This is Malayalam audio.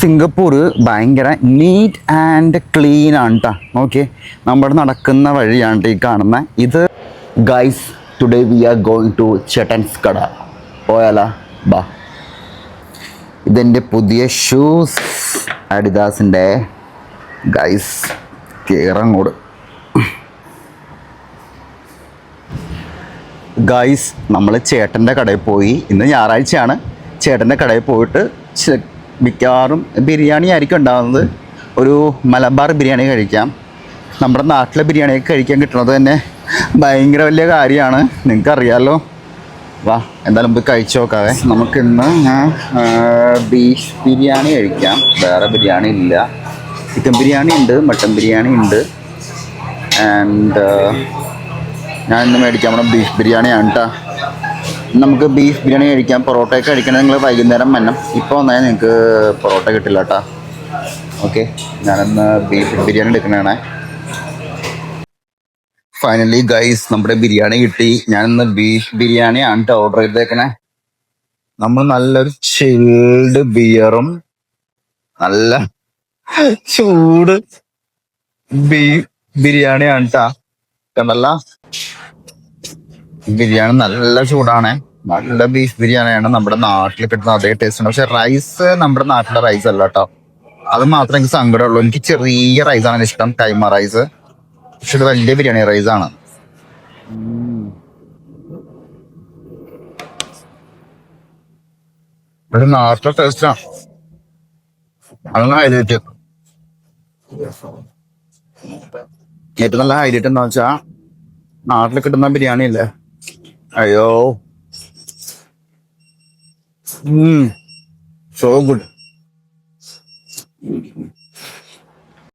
സിംഗപ്പൂർ ഭയങ്കര നീറ്റ് ആൻഡ് ക്ലീൻ ആണ് കേട്ടോ ഓക്കെ. നമ്മുടെ നടക്കുന്ന വഴിയാണ് ഈ കാണുന്ന. ഇത് guys today we are going to ചേട്ടൻസ് കട. പോയാലാ? ബാ. ഇതെന്റെ പുതിയ ഷൂസ് അഡിദാസിന്റെ ഗൈസ് കയറങ്ങോട് ഗൈസ് നമ്മൾ ചേട്ടന്റെ കടയിൽ പോയി. ഇന്ന് ഞായറാഴ്ചയാണ്. ചേട്ടന്റെ കടയിൽ പോയിട്ട് മിക്കവാറും ബിരിയാണി ആയിരിക്കും ഉണ്ടാകുന്നത് ഒരു മലബാർ ബിരിയാണി കഴിക്കാം. നമ്മുടെ നാട്ടിലെ ബിരിയാണിയൊക്കെ കഴിക്കാൻ കിട്ടുന്നത് തന്നെ ഭയങ്കര വലിയ കാര്യമാണ്. നിങ്ങൾക്കറിയാമല്ലോ വാ എന്തായാലും പോയി കഴിച്ചു നോക്കാവേ. നമുക്കിന്ന് ബീഫ് ബിരിയാണി കഴിക്കാം. വേറെ ബിരിയാണി ഇല്ല. ചിക്കൻ ബിരിയാണി ഉണ്ട് മട്ടൻ ബിരിയാണി ഉണ്ട്. ആൻഡ് ഞാൻ ഇന്ന് മേടിക്കാൻ പോണ ബീഫ് ബിരിയാണിയാണ് കേട്ടോ നമുക്ക് ബീഫ് ബിരിയാണി കഴിക്കാം. പൊറോട്ടയൊക്കെ കഴിക്കണത് നിങ്ങൾ വൈകുന്നേരം വന്നം ഇപ്പോൾ വന്നാൽ നിങ്ങൾക്ക് പൊറോട്ട കിട്ടില്ല കേട്ടോ ഓക്കെ ഞാനിന്ന് ബീഫ് ബിരിയാണി എടുക്കണേ ഫൈനലി ഗൈസ് നമ്മുടെ ബിരിയാണി കിട്ടി. ഞാനിന്ന് ബീഫ് ബിരിയാണി ആണ് ഓർഡർ ചെയ്തേക്കണേ. നമ്മൾ നല്ലൊരു ചിൽഡ് ബിയറും നല്ല ചൂട് ബീഫ് ബിരിയാണിയാണ് കേട്ടാ കണ്ടല്ല? ബിരിയാണി നല്ല ചൂടാണ്. നല്ല ബീഫ് ബിരിയാണിയാണ് നമ്മുടെ നാട്ടിൽ കിട്ടുന്ന അതേ ടേസ്റ്റ് ഉണ്ട് പക്ഷെ റൈസ് നമ്മുടെ നാട്ടിലെ റൈസ് അല്ല കേട്ടോ അത് മാത്രമേ എനിക്ക് സങ്കടമുള്ളൂ. എനിക്ക് ചെറിയ റൈസാണ് ഇഷ്ടം കൈമ റൈസ് പക്ഷെ ഇത് വലിയ ബിരിയാണി റൈസ് ആണ്. നാട്ടിലെ ടേസ്റ്റാണ് അതൊന്ന് ഹൈലൈറ്റ് ഏറ്റവും നല്ല ഹൈലൈറ്റ് എന്താ വെച്ചാ നാട്ടിൽ കിട്ടുന്ന biryani Ayo. Mm. So good.